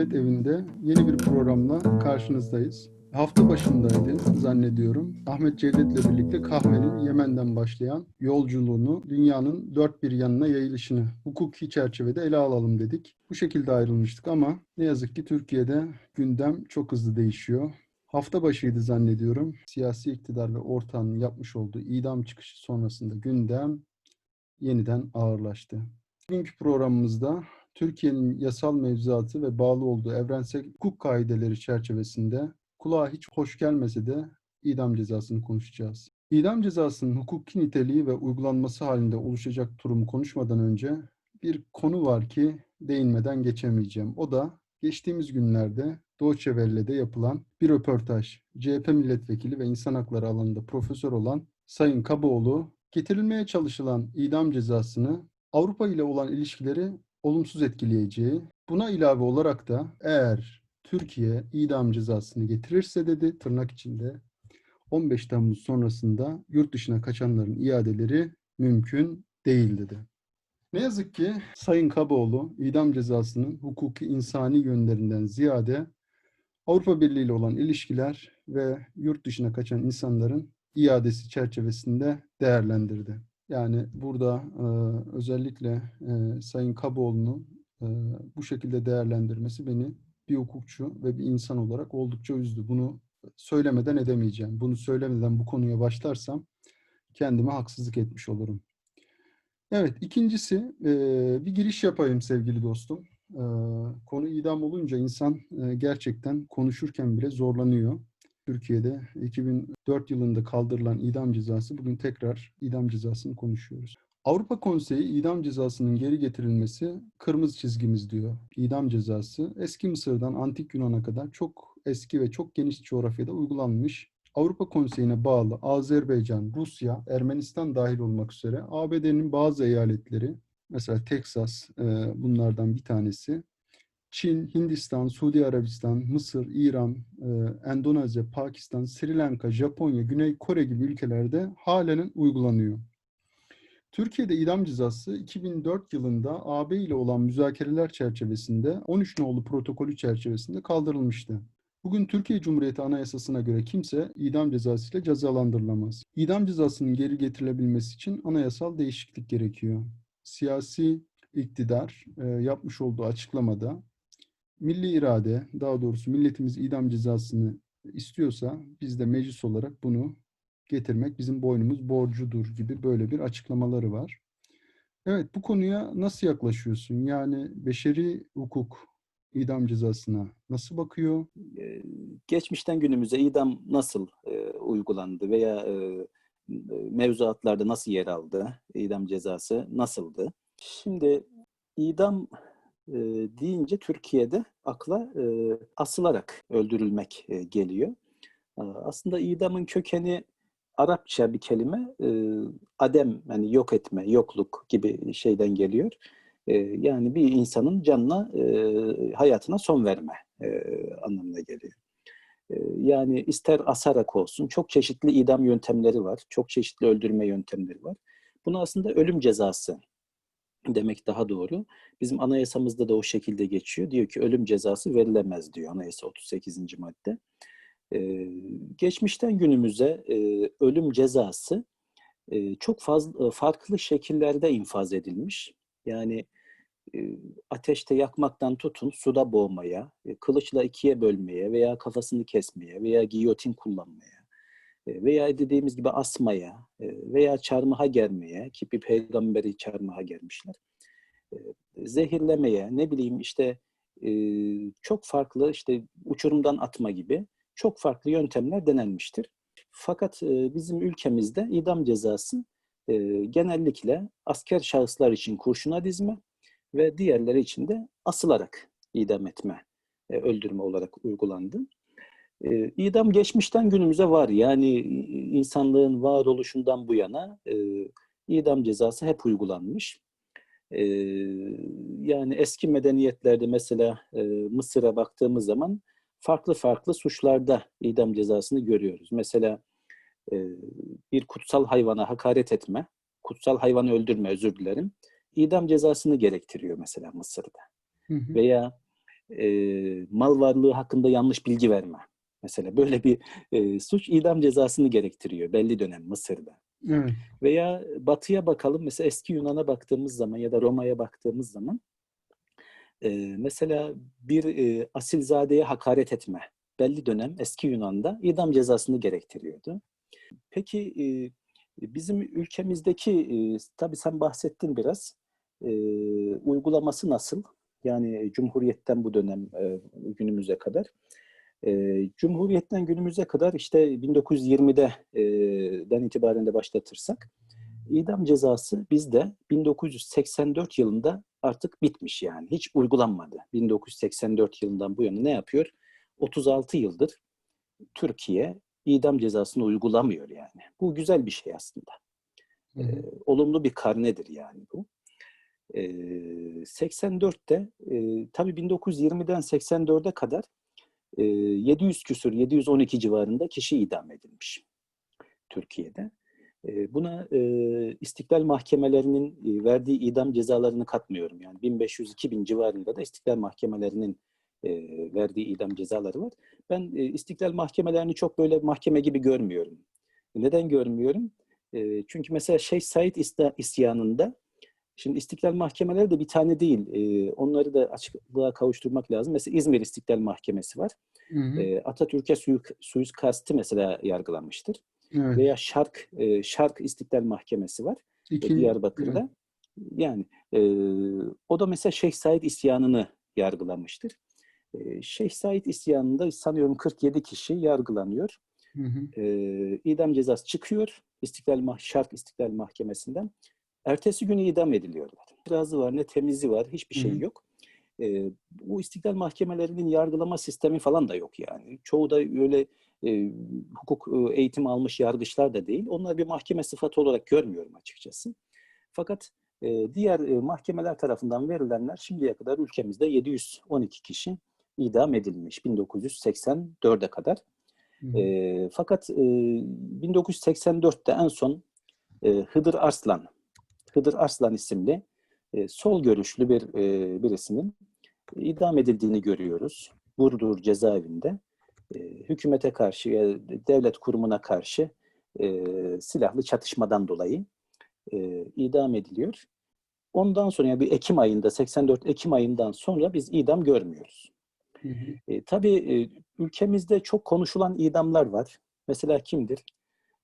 Adalet Evi'nde yeni bir programla karşınızdayız. Hafta başındaydı zannediyorum. Ahmet Cevdet'le birlikte kahvenin Yemen'den başlayan yolculuğunu dünyanın dört bir yanına yayılışını hukuki çerçevede ele alalım dedik. Bu şekilde ayrılmıştık ama ne yazık ki Türkiye'de gündem çok hızlı değişiyor. Hafta başıydı zannediyorum. Siyasi iktidar ve ortağının yapmış olduğu idam çıkışı sonrasında gündem yeniden ağırlaştı. Bugünkü programımızda Türkiye'nin yasal mevzuatı ve bağlı olduğu evrensel hukuk kaideleri çerçevesinde kulağa hiç hoş gelmese de idam cezasını konuşacağız. İdam cezasının hukuki niteliği ve uygulanması halinde oluşacak durumu konuşmadan önce bir konu var ki değinmeden geçemeyeceğim. O da geçtiğimiz günlerde Deutsche Welle'de yapılan bir röportaj. CHP milletvekili ve insan hakları alanında profesör olan Sayın Kaboğlu getirilmeye çalışılan idam cezasını Avrupa ile olan ilişkileri olumsuz etkileyeceği, buna ilave olarak da eğer Türkiye idam cezasını getirirse dedi tırnak içinde 15 Temmuz sonrasında yurt dışına kaçanların iadeleri mümkün değil dedi. Ne yazık ki Sayın Kaboğlu idam cezasının hukuki insani yönlerinden ziyade Avrupa Birliği ile olan ilişkiler ve yurt dışına kaçan insanların iadesi çerçevesinde değerlendirdi. Yani burada e, özellikle e, Sayın Kaboğlu'nun e, bu şekilde değerlendirmesi beni bir hukukçu ve bir insan olarak oldukça üzdü. Bunu söylemeden edemeyeceğim. Bunu söylemeden bu konuya başlarsam kendime haksızlık etmiş olurum. Evet, ikincisi e, bir giriş yapayım sevgili dostum. E, konu idam olunca insan e, gerçekten konuşurken bile zorlanıyor. Türkiye'de 2004 yılında kaldırılan idam cezası bugün tekrar idam cezasını konuşuyoruz. Avrupa Konseyi idam cezasının geri getirilmesi kırmızı çizgimiz diyor. İdam cezası eski Mısır'dan antik Yunan'a kadar çok eski ve çok geniş coğrafyada uygulanmış. Avrupa Konseyi'ne bağlı Azerbaycan, Rusya, Ermenistan dahil olmak üzere ABD'nin bazı eyaletleri, mesela Teksas bunlardan bir tanesi, Çin, Hindistan, Suudi Arabistan, Mısır, İran, Endonezya, Pakistan, Sri Lanka, Japonya, Güney Kore gibi ülkelerde halen uygulanıyor. Türkiye'de idam cezası 2004 yılında AB ile olan müzakereler çerçevesinde 13 nolu protokolü çerçevesinde kaldırılmıştı. Bugün Türkiye Cumhuriyeti Anayasası'na göre kimse idam cezası ile cezalandırılamaz. İdam cezasının geri getirilebilmesi için anayasal değişiklik gerekiyor. Siyasi iktidar e, yapmış olduğu açıklamada milli irade, daha doğrusu milletimiz idam cezasını istiyorsa biz de meclis olarak bunu getirmek bizim boynumuz borcudur gibi böyle bir açıklamaları var. Evet bu konuya nasıl yaklaşıyorsun? Yani beşeri hukuk idam cezasına nasıl bakıyor? Geçmişten günümüze idam nasıl e, uygulandı veya e, mevzuatlarda nasıl yer aldı? İdam cezası nasıldı? Şimdi idam e, deyince Türkiye'de akla e, asılarak öldürülmek e, geliyor. Aslında idamın kökeni Arapça bir kelime e, adem yani yok etme, yokluk gibi şeyden geliyor. E, yani bir insanın canına, e, hayatına son verme e, anlamına geliyor. E, yani ister asarak olsun çok çeşitli idam yöntemleri var, çok çeşitli öldürme yöntemleri var. Bunu aslında ölüm cezası demek daha doğru. Bizim anayasamızda da o şekilde geçiyor. Diyor ki ölüm cezası verilemez diyor anayasa 38. madde. Ee, geçmişten günümüze e, ölüm cezası e, çok fazla farklı şekillerde infaz edilmiş. Yani e, ateşte yakmaktan tutun suda boğmaya, e, kılıçla ikiye bölmeye veya kafasını kesmeye veya giyotin kullanmaya veya dediğimiz gibi asmaya e, veya çarmıha germeye ki bir peygamberi çarmıha germişler. E, zehirlemeye, ne bileyim işte e, çok farklı işte uçurumdan atma gibi çok farklı yöntemler denenmiştir. Fakat e, bizim ülkemizde idam cezası genellikle asker şahıslar için kurşuna dizme ve diğerleri için de asılarak idam etme, öldürme olarak uygulandı. E, idam geçmişten günümüze var. Yani insanlığın varoluşundan bu yana e, idam cezası hep uygulanmış. E, yani eski medeniyetlerde mesela e, Mısır'a baktığımız zaman farklı farklı suçlarda idam cezasını görüyoruz. Mesela e, bir kutsal hayvana hakaret etme, kutsal hayvanı öldürme özür dilerim, idam cezasını gerektiriyor mesela Mısır'da. Hı hı. Veya e, mal varlığı hakkında yanlış bilgi verme. Mesela böyle bir e, suç idam cezasını gerektiriyor belli dönem Mısır'da. Evet. Veya batıya bakalım mesela eski Yunan'a baktığımız zaman ya da Roma'ya baktığımız zaman e, mesela bir e, asilzadeye hakaret etme belli dönem eski Yunan'da idam cezasını gerektiriyordu. Peki e, bizim ülkemizdeki e, tabii sen bahsettin biraz e, uygulaması nasıl? Yani Cumhuriyet'ten bu dönem e, günümüze kadar. E, Cumhuriyet'ten günümüze kadar işte 1920'de e, itibaren de başlatırsak idam cezası bizde 1984 yılında artık bitmiş yani. Hiç uygulanmadı. 1984 yılından bu yana ne yapıyor? 36 yıldır Türkiye idam cezasını uygulamıyor yani. Bu güzel bir şey aslında. Hı hı. Ee, olumlu bir karnedir yani bu. Ee, 84'te e, tabii 1920'den 84'e kadar e, 700 küsur 712 civarında kişi idam edilmiş Türkiye'de. E, buna e, istiklal mahkemelerinin e, verdiği idam cezalarını katmıyorum. Yani 1500-2000 civarında da istiklal mahkemelerinin e, verdiği idam cezaları var. Ben istiklal mahkemelerini çok böyle mahkeme gibi görmüyorum. Neden görmüyorum? Çünkü mesela Şeyh Said isyanında Şimdi istiklal mahkemeleri de bir tane değil. E, onları da açıklığa kavuşturmak lazım. Mesela İzmir İstiklal Mahkemesi var. Hı hı. E, Atatürk'e suik- suikastı mesela yargılanmıştır. Evet. Veya Şark e, Şark İstiklal Mahkemesi var e, İkinci- Diyarbakır'da. Yani e, o da mesela Şeyh Said isyanını yargılamıştır. E, Şeyh Said isyanında sanıyorum 47 kişi yargılanıyor. Hı hı. E, idam cezası çıkıyor İstiklal Mah Şark İstiklal Mahkemesi'nden. Ertesi günü idam ediliyorlar. İtirazı var, ne temizi var, hiçbir şey yok. E, bu istiklal mahkemelerinin yargılama sistemi falan da yok yani. Çoğu da öyle e, hukuk e, eğitimi almış yargıçlar da değil. Onları bir mahkeme sıfatı olarak görmüyorum açıkçası. Fakat e, diğer e, mahkemeler tarafından verilenler şimdiye kadar ülkemizde 712 kişi idam edilmiş 1984'e kadar. Hı. E, fakat e, 1984'te en son e, Hıdır Arslan, Hıdır Arslan isimli e, sol görüşlü bir e, birisinin idam edildiğini görüyoruz. Burdur cezaevinde e, hükümete karşı, ya devlet kurumuna karşı e, silahlı çatışmadan dolayı e, idam ediliyor. Ondan sonra yani bir Ekim ayında, 84 Ekim ayından sonra biz idam görmüyoruz. Hı hı. E, tabii e, ülkemizde çok konuşulan idamlar var. Mesela kimdir?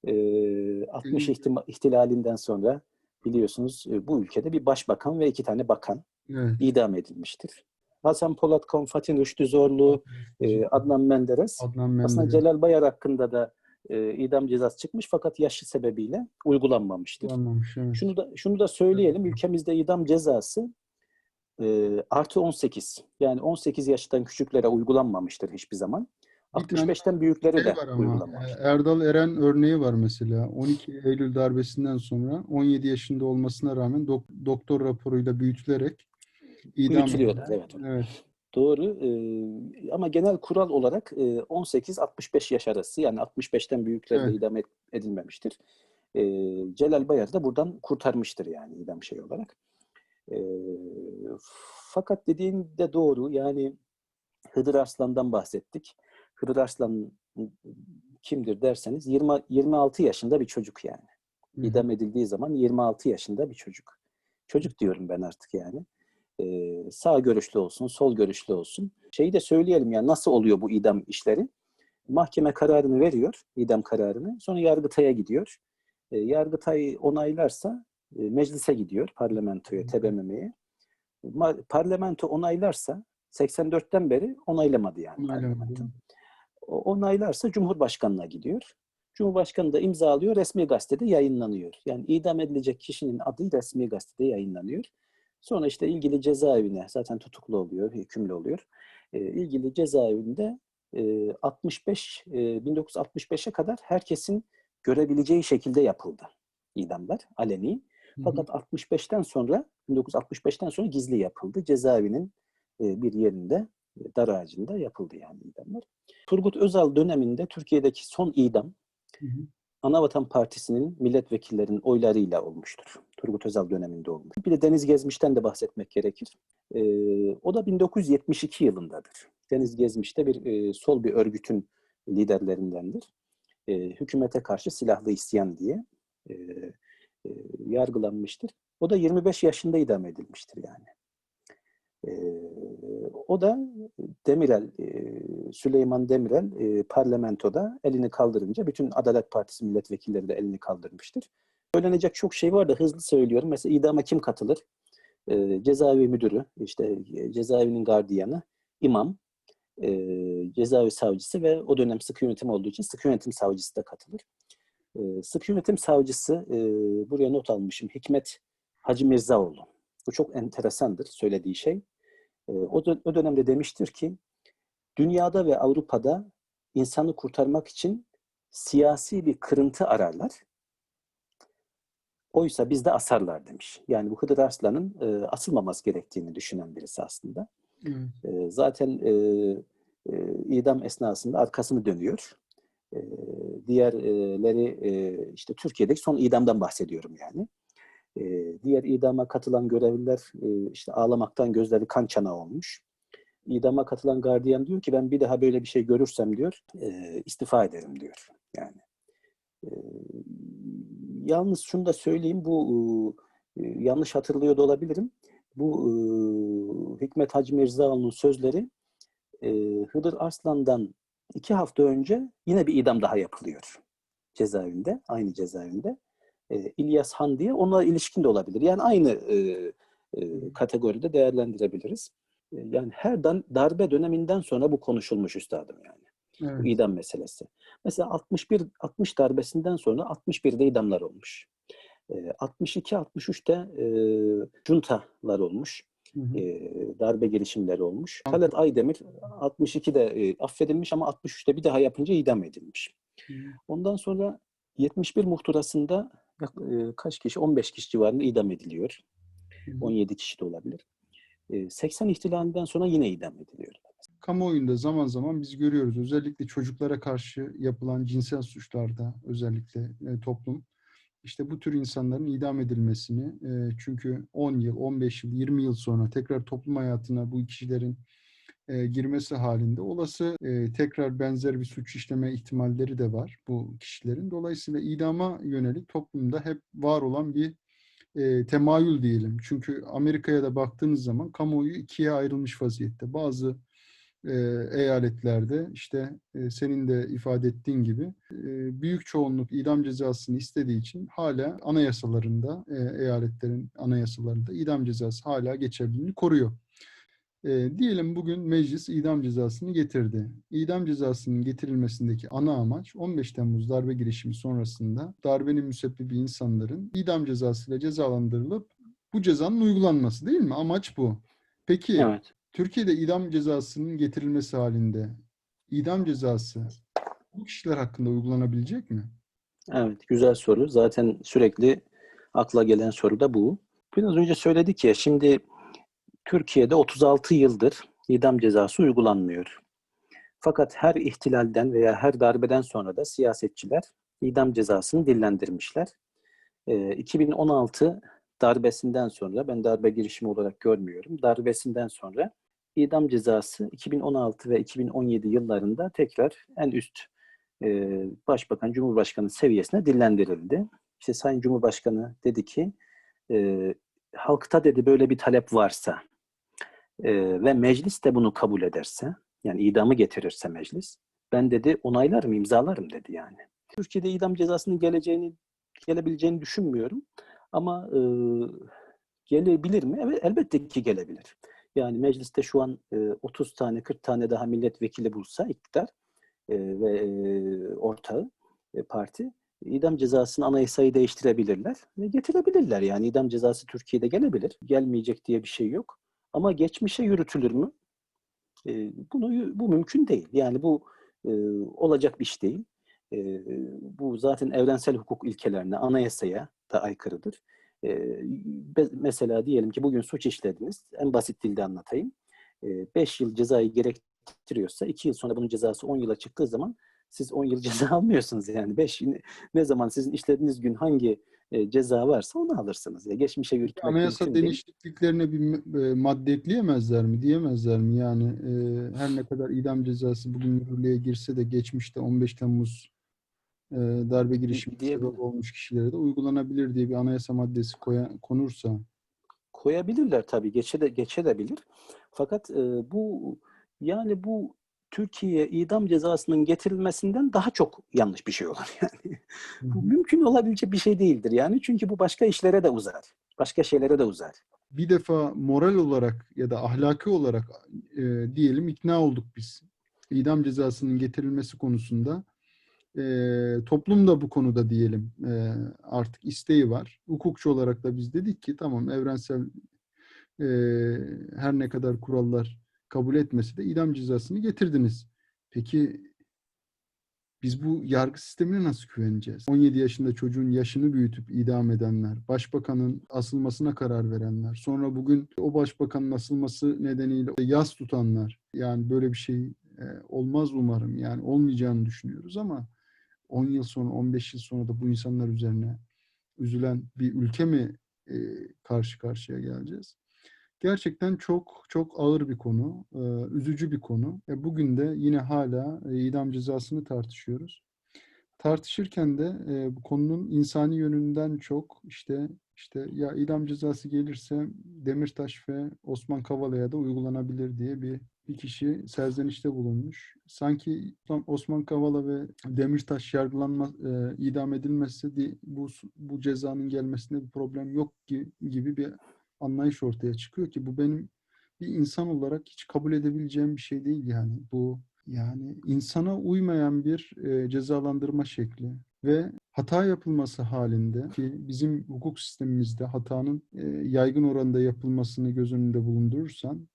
E, 60 Hı. ihtima- ihtilalinden sonra biliyorsunuz e, bu ülkede bir başbakan ve iki tane bakan Evet. idam edilmiştir. Hasan Polatkan, Fatih Rüştü Zorlu, e, Adnan Menderes. Adnan Aslında Menderes. Celal Bayar hakkında da e, idam cezası çıkmış fakat yaşı sebebiyle uygulanmamıştır. Kullanmamış, evet. Şunu da şunu da söyleyelim. Ülkemizde idam cezası e, artı 18. Yani 18 yaştan küçüklere uygulanmamıştır hiçbir zaman. Bir tane 65'ten büyüklere Şey de var ama uygulanmamıştır. e, Erdal Eren örneği var mesela. 12 Eylül darbesinden sonra 17 yaşında olmasına rağmen dok- doktor raporuyla büyütülerek idam edilen- evet. Evet. Doğru. e, ama genel kural olarak e, 18-65 yaş arası yani 65'ten büyüklere de Evet. idam et- edilmemiştir. E, Celal Bayar da buradan kurtarmıştır yani idam şey olarak. E, fakat dediğin de doğru. Yani Hıdır Arslan'dan bahsettik. Hıdır Arslan kimdir derseniz 20, 26 yaşında bir çocuk yani. İdam edildiği zaman 26 yaşında bir çocuk. Çocuk diyorum ben artık yani. Ee, sağ görüşlü olsun, sol görüşlü olsun. Şeyi de söyleyelim ya nasıl oluyor bu idam işleri? Mahkeme kararını veriyor, idam kararını. Sonra Yargıtay'a gidiyor. Ee, Yargıtay onaylarsa e, meclise gidiyor, parlamentoya, TBMM'ye. Parlamento onaylarsa 84'ten beri onaylamadı yani Onaylamadı, onaylarsa Cumhurbaşkanı'na gidiyor. Cumhurbaşkanı da imzalıyor, resmi gazetede yayınlanıyor. Yani idam edilecek kişinin adı resmi gazetede yayınlanıyor. Sonra işte ilgili cezaevine zaten tutuklu oluyor, hükümlü oluyor. E, ilgili cezaevinde e, 65 e, 1965'e kadar herkesin görebileceği şekilde yapıldı idamlar aleni. Hı hı. Fakat 65'ten sonra 1965'ten sonra gizli yapıldı. Cezaevinin e, bir yerinde dar ağacında yapıldı yani idamlar. Turgut Özal döneminde Türkiye'deki son idam Hı hı. Anavatan Partisi'nin milletvekillerinin oylarıyla olmuştur. Turgut Özal döneminde olmuş. Bir de Deniz Gezmiş'ten de bahsetmek gerekir. Ee, o da 1972 yılındadır. Deniz Gezmiş de bir e, sol bir örgütün liderlerindendir. E, hükümete karşı silahlı isyan diye e, e, yargılanmıştır. O da 25 yaşında idam edilmiştir yani. O da Demirel, Süleyman Demirel e, parlamentoda elini kaldırınca bütün Adalet Partisi milletvekilleri de elini kaldırmıştır. Söylenecek çok şey var da hızlı söylüyorum. Mesela idama kim katılır? Cezaevi müdürü, işte cezaevinin gardiyanı, imam, cezaevi savcısı ve o dönem sıkı yönetim olduğu için sıkı yönetim savcısı da katılır. E, sıkı yönetim savcısı, buraya not almışım, Hikmet Hacı Mirzaoğlu. Bu çok enteresandır söylediği şey. E, o, o dönemde demiştir ki, dünyada ve Avrupa'da insanı kurtarmak için siyasi bir kırıntı ararlar. Oysa bizde asarlar demiş. Yani bu Hıdır Arslan'ın e, asılmaması gerektiğini düşünen birisi aslında. E, zaten e, e, idam esnasında arkasını dönüyor. E, diğerleri e, işte Türkiye'deki son idamdan bahsediyorum yani. E, diğer idama katılan görevliler e, işte ağlamaktan gözleri kan çanağı olmuş. İdama katılan gardiyan diyor ki ben bir daha böyle bir şey görürsem diyor e, istifa ederim diyor. Yani e, yalnız şunu da söyleyeyim bu e, yanlış hatırlıyor da olabilirim. Bu e, Hikmet Hacı Mirzaoğlu'nun sözleri e, Hıdır Arslan'dan iki hafta önce yine bir idam daha yapılıyor cezaevinde, aynı cezaevinde. E, İlyas Han diye onunla ilişkin de olabilir. Yani aynı e, e, kategoride değerlendirebiliriz. E, yani her dan, darbe döneminden sonra bu konuşulmuş üstadım yani. Evet. Bu idam meselesi. Mesela 61 60 darbesinden sonra 61'de idamlar olmuş. E, 62 63'te e, juntalar olmuş. Hı hı. E, darbe girişimleri olmuş. Talat Aydemir 62'de e, affedilmiş ama 63'te bir daha yapınca idam edilmiş. Hı. Ondan sonra 71 muhtırasında kaç kişi? 15 kişi civarında idam ediliyor. Hı hı. 17 kişi de olabilir. E, 80 ihtilalinden sonra yine idam ediliyor. Kamuoyunda zaman zaman biz görüyoruz. Özellikle çocuklara karşı yapılan cinsel suçlarda özellikle e, toplum işte bu tür insanların idam edilmesini e, çünkü 10 yıl, 15 yıl, 20 yıl sonra tekrar toplum hayatına bu kişilerin e, girmesi halinde olası e, tekrar benzer bir suç işleme ihtimalleri de var bu kişilerin. Dolayısıyla idama yönelik toplumda hep var olan bir e, temayül diyelim. Çünkü Amerika'ya da baktığınız zaman kamuoyu ikiye ayrılmış vaziyette. Bazı e, eyaletlerde işte e, senin de ifade ettiğin gibi e, büyük çoğunluk idam cezasını istediği için hala anayasalarında, e, eyaletlerin anayasalarında idam cezası hala geçerliliğini koruyor. E, diyelim bugün meclis idam cezasını getirdi. İdam cezasının getirilmesindeki ana amaç 15 Temmuz darbe girişimi sonrasında darbenin müsebbibi insanların idam cezasıyla cezalandırılıp bu cezanın uygulanması değil mi? Amaç bu. Peki Evet. Türkiye'de idam cezasının getirilmesi halinde idam cezası bu kişiler hakkında uygulanabilecek mi? Evet, güzel soru. Zaten sürekli akla gelen soru da bu. Biraz önce söyledik ya, şimdi Türkiye'de 36 yıldır idam cezası uygulanmıyor. Fakat her ihtilalden veya her darbeden sonra da siyasetçiler idam cezasını dillendirmişler. Ee, 2016 darbesinden sonra, ben darbe girişimi olarak görmüyorum, darbesinden sonra idam cezası 2016 ve 2017 yıllarında tekrar en üst e, Başbakan, Cumhurbaşkanı seviyesine dillendirildi. İşte Sayın Cumhurbaşkanı dedi ki, e, halkta dedi böyle bir talep varsa ve meclis de bunu kabul ederse, yani idamı getirirse meclis, ben dedi onaylarım, imzalarım dedi yani. Türkiye'de idam cezasının geleceğini, gelebileceğini düşünmüyorum. Ama e, gelebilir mi? Evet, elbette ki gelebilir. Yani mecliste şu an e, 30 tane, 40 tane daha milletvekili bulsa iktidar e, ve e, ortağı e, parti idam cezasını anayasayı değiştirebilirler ve getirebilirler. Yani idam cezası Türkiye'de gelebilir. Gelmeyecek diye bir şey yok. Ama geçmişe yürütülür mü? Bunu bu mümkün değil. Yani bu olacak bir iş değil. Bu zaten evrensel hukuk ilkelerine, anayasaya da aykırıdır. Mesela diyelim ki bugün suç işlediniz. En basit dilde anlatayım. 5 yıl cezayı gerektiriyorsa 2 yıl sonra bunun cezası 10 yıla çıktığı zaman siz 10 yıl ceza almıyorsunuz yani. 5 ne zaman sizin işlediğiniz gün hangi e, ceza varsa onu alırsınız. Ya geçmişe yürütmek Anayasa değişikliklerine bir e, madde ekleyemezler mi? Diyemezler mi? Yani e, her ne kadar idam cezası bugün yürürlüğe girse de geçmişte 15 Temmuz e, darbe girişimi diyebilir. sebep olmuş kişilere de uygulanabilir diye bir anayasa maddesi koya, konursa koyabilirler tabii geçe de geçebilir. Fakat e, bu yani bu Türkiye idam cezasının getirilmesinden daha çok yanlış bir şey olur yani. bu mümkün olabilecek bir şey değildir yani çünkü bu başka işlere de uzar. Başka şeylere de uzar. bir defa moral olarak ya da ahlaki olarak e, diyelim ikna olduk biz. İdam cezasının getirilmesi konusunda e, toplum da bu konuda diyelim e, artık isteği var. Hukukçu olarak da biz dedik ki tamam evrensel e, her ne kadar kurallar kabul etmesi de idam cezasını getirdiniz. Peki biz bu yargı sistemine nasıl güveneceğiz? 17 yaşında çocuğun yaşını büyütüp idam edenler, başbakanın asılmasına karar verenler, sonra bugün o başbakanın asılması nedeniyle yas tutanlar. Yani böyle bir şey e, olmaz umarım. Yani olmayacağını düşünüyoruz ama 10 yıl sonra, 15 yıl sonra da bu insanlar üzerine üzülen bir ülke mi e, karşı karşıya geleceğiz? Gerçekten çok çok ağır bir konu, e, üzücü bir konu. E, bugün de yine hala e, idam cezasını tartışıyoruz. Tartışırken de bu konunun insani yönünden çok işte işte ya idam cezası gelirse Demirtaş ve Osman Kavala'ya da uygulanabilir diye bir bir kişi serzenişte bulunmuş. Sanki Osman Kavala ve Demirtaş yargılanma, e, idam edilmezse di- bu bu cezanın gelmesinde bir problem yok ki- gibi bir anlayış ortaya çıkıyor ki bu benim bir insan olarak hiç kabul edebileceğim bir şey değil yani. Bu yani insana uymayan bir e, cezalandırma şekli ve hata yapılması halinde ki bizim hukuk sistemimizde hatanın e, yaygın oranda yapılmasını göz önünde bulundurursan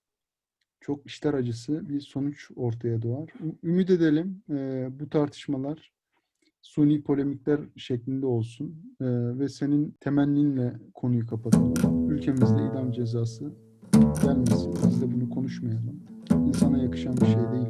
çok işler acısı bir sonuç ortaya doğar. Ümit edelim e, bu tartışmalar suni polemikler şeklinde olsun e, ve senin temenninle konuyu kapatalım. Ülkemizde idam cezası gelmesin. Biz de bunu konuşmayalım. İnsana yakışan bir şey değil.